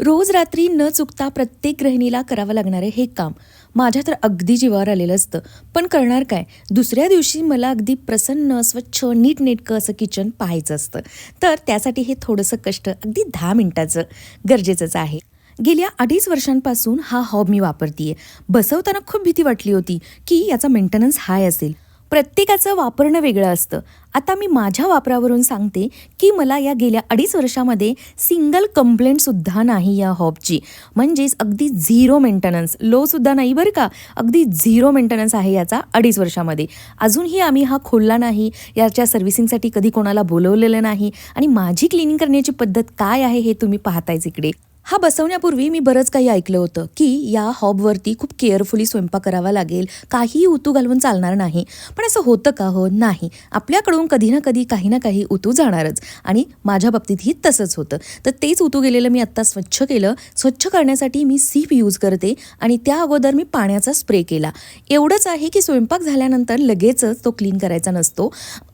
रोज रात्री न चुकता प्रत्येक गृहिणीला करावं लागणारे हे काम माझ्या तर अगदी जीवावर आलेलं असतं. पण करणार काय? दुसऱ्या दिवशी मला अगदी प्रसन्न स्वच्छ नीटनेटकं असं किचन पाहायचं असतं. तर त्यासाठी हे थोडंसं कष्ट अगदी दहा मिनिटाचं गरजेचंच आहे. गेल्या अडीच वर्षांपासून हा हॉब मी वापरतीये. बसवताना खूप भीती वाटली होती की याचा मेंटेनन्स हाय असेल. प्रत्येकाचं वापरणं वेगळं असतं. आता मी माझ्या वापरावरून सांगते की मला या गेल्या अडीच वर्षामध्ये सिंगल कंप्लेंटसुद्धा नाही या हॉबची म्हणजेच अगदी झिरो मेंटेनन्स लोसुद्धा नाही बरं का? अगदी झिरो मेंटेनन्स आहे याचा अडीच वर्षामध्ये. अजूनही आम्ही हा खोलला नाही. याच्या सर्व्हिसिंगसाठी कधी कोणाला बोलवलेलं नाही. आणि माझी क्लिनिंग करण्याची पद्धत काय आहे हे तुम्ही पाहतायच इकडे. हा बसवण्यापूर्वी मी बरंच काही ऐकलं होतं की या हॉबवरती खूप केअरफुली स्वयंपाक करावा लागेल काहीही उतू घालवून चालणार नाही. पण असं होतं का हो? नाही. आपल्याकडून कधी ना कधी काही ना काही उतू जाणारच आणि माझ्या बाबतीतही तसंच होतं. तर तेच उतू गेलेलं मी आत्ता स्वच्छ केलं. स्वच्छ करण्यासाठी मी सीप यूज करते आणि त्या अगोदर मी पाण्याचा स्प्रे केला. एवढंच आहे की स्वयंपाक झाल्यानंतर लगेचच तो क्लीन करायचा नसतो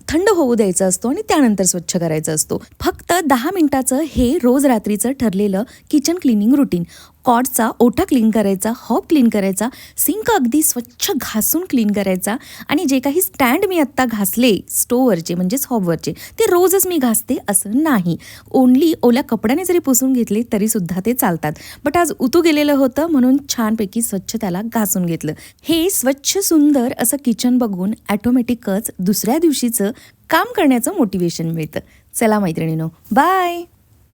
थंड होऊ द्यायचा असतो आणि त्यानंतर स्वच्छ करायचा असतो. फक्त दहा मिनिटाचं हे रोज रात्रीचं ठरलेलं किचन क्लिनिंग रुटीन कॉडचा ओठा क्लीन करायचा हॉब क्लीन करायचा सिंक अगदी स्वच्छ घासून क्लीन करायचा आणि जे काही स्टँड मी आत्ता घासले स्टोवरचे म्हणजेच हॉबवरचे ते रोजच मी घासते असं नाही. ओनली ओल्या कपड्याने जरी पुसून घेतले तरीसुद्धा ते चालतात. बट आज उतू गेलेलं होतं म्हणून छानपैकी स्वच्छ त्याला घासून घेतलं. हे स्वच्छ सुंदर असं किचन बघून ॲटोमॅटिकच दुसऱ्या दिवशीचं काम करण्याचं मोटिवेशन मिळतं. चला मैत्रिणीनो बाय